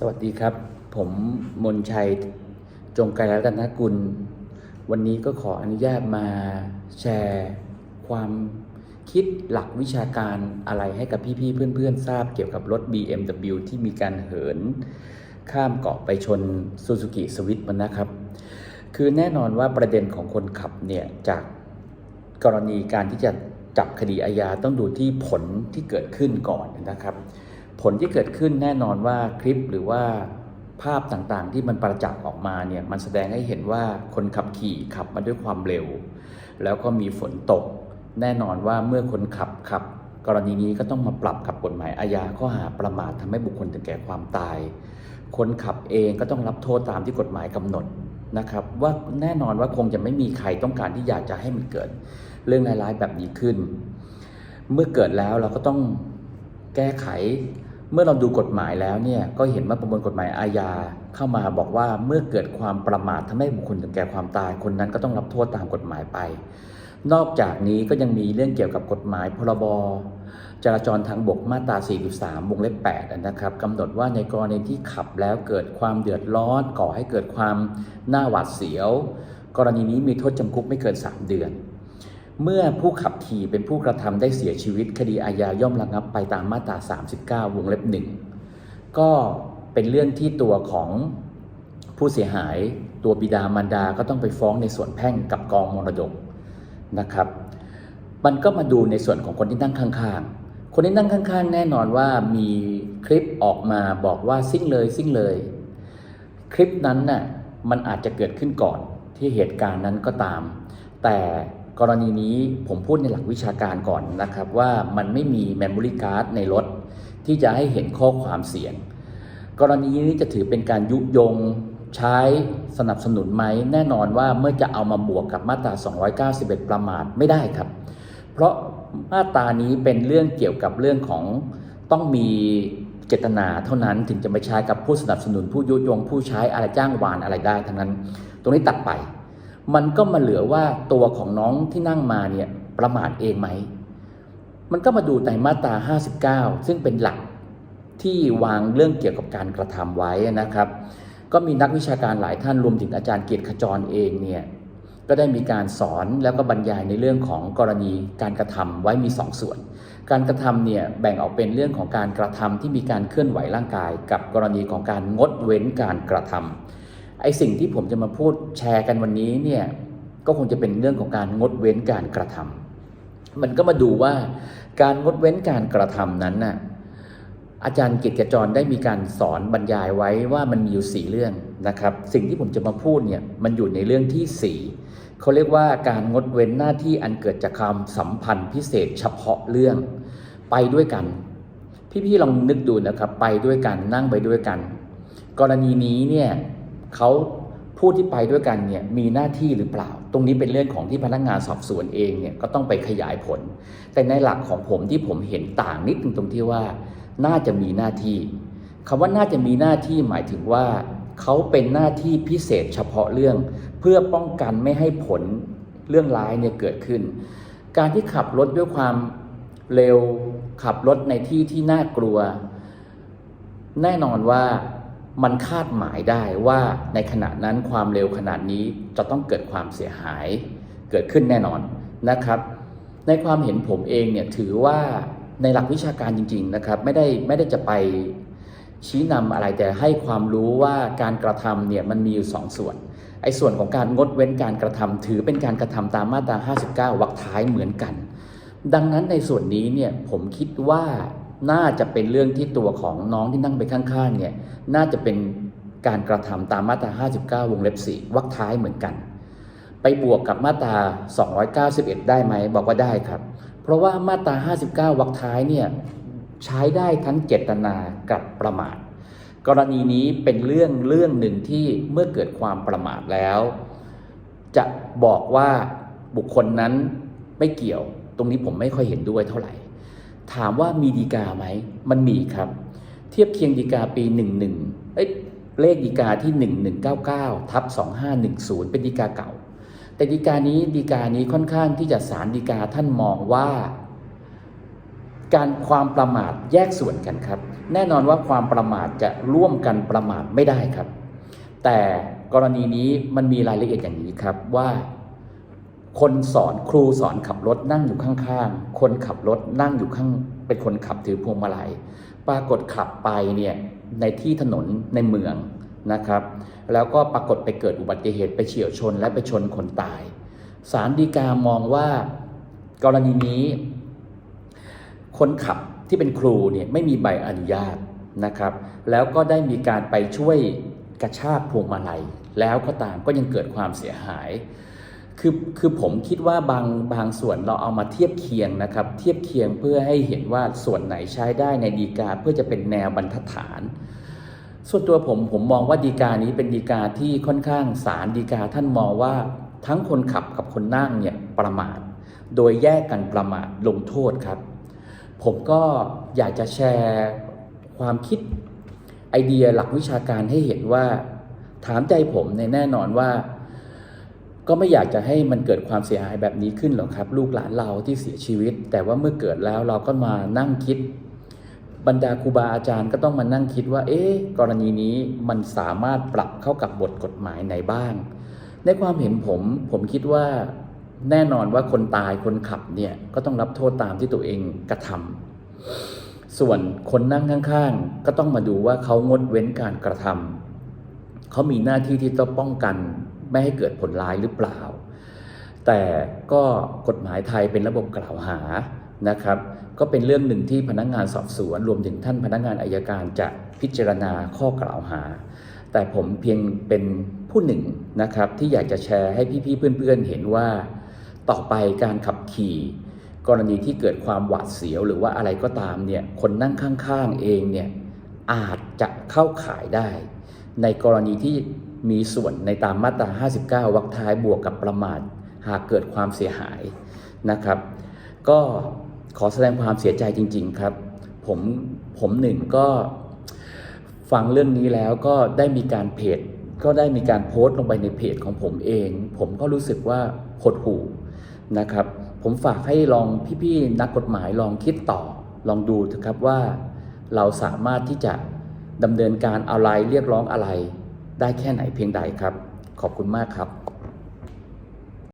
สวัสดีครับ ผมมนชัยจงไกรรัตนกุล วันนี้ก็ขออนุญาตมาแชร์ความคิดหลักวิชาการอะไรให้กับพี่ๆเพื่อนๆ ทราบเกี่ยวกับรถ BMW ที่มีการเหิน ข้ามเกาะไปชนซูซูกิสวิตมันนะครับ คือแน่นอนว่าประเด็นของคนขับเนี่ย จากกรณีการที่จะจับคดีอาญาต้องดูที่ผลที่เกิดขึ้นก่อนนะครับ ผลที่เกิดขึ้นแน่นอนว่าคลิปหรือว่าภาพต่างๆ ที่มันประจักษ์ออกมาเนี่ยมันแสดงให้เห็นว่าคนขับขี่ขับมาด้วยความเร็ว แล้วก็มีฝนตก แน่นอนว่าเมื่อคนขับขับ กรณีนี้ก็ต้องมาปรับกับกฎหมายอาญาข้อหาประมาททำให้บุคคลถึงแก่ความตาย คนขับเองก็ต้องรับโทษตามที่กฎหมายกำหนดนะครับว่าแน่นอนว่าคงจะไม่มีใครต้องการที่อยากจะให้มันเกิด เรื่องร้ายๆแบบนี้ขึ้น เมื่อเกิดแล้วเราก็ต้องแก้ไข เมื่อเราดูกฎหมายแล้วเนี่ยก็เห็นว่าประมวลกฎหมายอาญาเข้ามาบอกว่าเมื่อเกิดความประมาททำให้บุคคลถึงแก่ความตายคนนั้นก็ต้องรับโทษตามกฎหมายไป นอกจากนี้ก็ยังมีเรื่องเกี่ยวกับกฎหมายพรบจราจรทางบกมาตรา 43 วงเล็บ 8 นะครับกำหนดว่าในกรณีที่ขับแล้วเกิดความเดือดร้อนก่อให้เกิดความหน้าหวาดเสียว กรณีนี้มีโทษจำคุกไม่เกิน 3 เดือน เมื่อผู้ขับขี่เป็นผู้กระทำได้เสียชีวิต คดีอาญาย่อมระงับไปตามมาตรา 39 วงเล็บหนึ่งก็เป็นเรื่องที่ตัวของผู้เสียหายตัวบิดามารดาก็ต้องไปฟ้องในส่วนแพ่งกับกองมรดกนะครับ มันก็มาดูในส่วนของคนที่นั่งข้างๆ คนที่นั่งข้างๆ แน่นอนว่ามีคลิปออกมาบอกว่าซิ่งเลยซิ่งเลย คลิปนั้นน่ะมันอาจจะเกิดขึ้นก่อนที่เหตุการณ์นั้นก็ตาม แต่ กรณีนี้ผมพูดในหลักวิชาการก่อนนะครับว่ามันไม่มี Memory Card ในรถ ที่จะให้เห็นข้อความเสียง กรณีนี้จะถือเป็นการยุยงใช้สนับสนุนไหมแน่นอนว่าเมื่อจะเอามาบวกกับมาตรา 291 ประมาทไม่ได้ครับ เพราะมาตรานี้เป็นเรื่องเกี่ยวกับเรื่องของต้องมีเจตนาเท่านั้นถึงจะไปใช้กับผู้สนับสนุนผู้ยุยงผู้ใช้อะไรจ้างวานอะไรได้ทั้งนั้น ตรงนี้ตัดไป มันก็มาเหลือว่าตัวของน้องที่นั่งมาเนี่ยประมาทเองไหม มันก็มาดูในมาตรา 59 ซึ่งเป็นหลักที่วางเรื่องเกี่ยวกับการกระทำไว้นะครับ ก็มีนักวิชาการหลายท่านรวมถึงอาจารย์เกียรติขจรเองเนี่ยก็ได้มีการสอนแล้วก็บรรยายในเรื่องของกรณีการกระทำไว้มี2ส่วน การกระทำเนี่ยแบ่งออกเป็นเรื่องของการกระทำที่มีการเคลื่อนไหวร่างกาย กับกรณีของการงดเว้นการกระทำไอสิ่งที่ผมจะมาพูดแชร์กันวันนี้เนี่ยก็คงจะเป็นเรื่องของการงดเว้นการกระทำมันก็มาดูว่าการงดเว้นการกระทำนั้นน่ะอาจารย์กิจจรได้มีการสอนบรรยายไว้ว่ามันมีอยู่สี่เรื่องนะครับ สิ่งที่ผมจะมาพูดเนี่ยมันอยู่ในเรื่องที่สี่เขาเรียกว่าการงดเว้นหน้าที่อันเกิดจากความสัมพันธ์พิเศษเฉพาะเรื่องไปด้วยกัน พี่ๆลองนึกดูนะครับ ไปด้วยกันนั่งไปด้วยกัน กรณีนี้เนี่ย เขาผู้ที่ไปด้วยกันเนี่ยมีหน้าที่หรือเปล่า ตรงนี้เป็นเรื่องของที่พนักงานสอบสวนเองเนี่ยก็ต้องไปขยายผล แต่ในหลักของผมที่ผมเห็นต่างนิดนึงตรงที่ว่า น่าจะมีหน้าที่คำว่าน่าจะมีหน้าที่หมายถึงว่าเขาเป็นหน้าที่พิเศษเฉพาะเรื่อง เพื่อป้องกันไม่ให้ผลเรื่องร้ายเนี่ยเกิดขึ้น การที่ขับรถด้วยความเร็วขับรถในที่ที่น่ากลัว แน่นอนว่า มันคาดหมายได้ว่าในขณะนั้นความเร็วขนาดนี้จะต้องเกิดความเสียหาย เกิดขึ้นแน่นอนนะครับ ในความเห็นผมเองเนี่ยถือว่าในหลักวิชาการจริง ๆนะครับไม่ได้ไม่ได้จะไปชี้นำอะไรแต่ให้ความรู้ว่าการกระทำเนี่ยมันมีอยู่สองส่วน ไอ้ส่วนของการงดเว้นการกระทำถือเป็นการกระทำตามมาตรา 59 วรรคท้ายเหมือนกัน ดังนั้นในส่วนนี้เนี่ยผมคิดว่า น่าจะเป็นเรื่องที่ตัวของน้องที่นั่งไปข้างๆเนี่ยน่าจะเป็นการกระทำตามมาตรา 59 วงเล็บ 4 วรรคท้ายเหมือนกัน ไปบวกกับมาตรา 291 ได้ไหม บอกว่าได้ครับ เพราะว่ามาตรา 59 วรรคท้ายเนี่ยใช้ได้ทั้งเจตนากับประมาท กรณีนี้เป็นเรื่องเรื่องหนึ่งที่เมื่อเกิดความประมาทแล้ว จะบอกว่าบุคคลนั้นไม่เกี่ยว ตรงนี้ผมไม่ค่อยเห็นด้วยเท่าไหร่ ถามว่ามีดีกาไหม มันมีครับ เทียบเคียงดีกาปี 11เอ้ยเลขดีกาที่ 1199ทับ2510 เป็นดีกาเก่า แต่ดีกานี้ดีกานี้ค่อนข้างที่จะสารดีกาท่านมองว่า การความประมาทแยกส่วนกันครับ แน่นอนว่าความประมาทจะร่วมกันประมาทไม่ได้ครับ แต่กรณีนี้มันมีรายละเอียดอย่างนี้ครับว่า คนสอนครูสอนขับรถนั่งอยู่ข้างๆ คนขับรถนั่งอยู่ข้าง เป็นคนขับถือพวงมาลัย ปรากฏขับไปเนี่ยในที่ถนนในเมืองนะครับ แล้วก็ปรากฏไปเกิดอุบัติเหตุไปเฉียวชนและไปชนคนตายศาลฎีกามองว่ากรณีนี้ คนขับที่เป็นครูเนี่ยไม่มีใบอนุญาตนะครับ แล้วก็ได้มีการไปช่วยกระชากพวงมาลัยแล้วก็ตามก็ยังเกิดความเสียหาย คือคือผมคิดว่าบางบางส่วนเราเอามาเทียบเคียงนะครับ เทียบเคียงเพื่อให้เห็นว่าส่วนไหนใช้ได้ในดีกาเพื่อจะเป็นแนวบรรทัดฐาน ส่วนตัวผมผมมองว่าดีกานี้เป็นดีกาที่ค่อนข้างสารดีกาท่านมองว่าทั้งคนขับกับคนนั่งเนี่ยประมาท โดยแยกกันประมาทลงโทษครับ ผมก็อยากจะแชร์ความคิดไอเดียหลักวิชาการให้เห็นว่า ถามใจผมในแน่นอนว่า ก็ไม่อยากจะให้มันเกิดความเสียหายแบบนี้ขึ้นหรอกครับ ลูกหลานเราที่เสียชีวิต แต่ว่าเมื่อเกิดแล้วเราก็มานั่งคิด บรรดาครูบาอาจารย์ก็ต้องมานั่งคิดว่า เอ๊ะกรณีนี้มันสามารถปรับเข้ากับบทกฎหมายไหนบ้าง ในความเห็นผมผมคิดว่าแน่นอนว่าคนตายคนขับเนี่ยก็ต้องรับโทษตามที่ตัวเองกระทำส่วนคนนั่งข้างๆ ก็ต้องมาดูว่าเขางดเว้นการกระทำเขามีหน้าที่ที่ต้องป้องกัน ไม่ให้เกิดผลร้ายหรือเปล่า แต่ก็กฎหมายไทยเป็นระบบกล่าวหานะครับ ก็เป็นเรื่องหนึ่งที่พนักงานสอบสวน รวมถึงท่านพนักงานอายการจะพิจารณาข้อกล่าวหา แต่ผมเพียงเป็นผู้หนึ่งนะครับที่อยากจะแชร์ให้พี่ๆเพื่อนๆเห็นว่าต่อไปการขับขี่ กรณีที่เกิดความหวาดเสียวหรือว่าอะไรก็ตามเนี่ยคนนั่งข้างๆเองเนี่ยอาจจะเข้าข่ายได้ ในกรณีที่ มีส่วนในตามมาตรา 59 วรรคท้ายบวกกับประมาท หากเกิดความเสียหายนะครับ ก็ขอแสดงความเสียใจจริง ๆ ครับ ผมผมหนึ่งก็ฟังเรื่องนี้แล้วก็ได้มีการเพจ ก็ได้มีการโพสต์ลงไปในเพจของผมเอง ผมก็รู้สึกว่าหดหู่นะครับ ผมฝากให้ลองพี่ๆนักกฎหมายลองคิดต่อ ลองดูเถอะครับว่า เราสามารถที่จะดำเนินการอะไรเรียกร้องอะไร ได้แค่ไหนเพียงใดครับ ขอบคุณมากครับ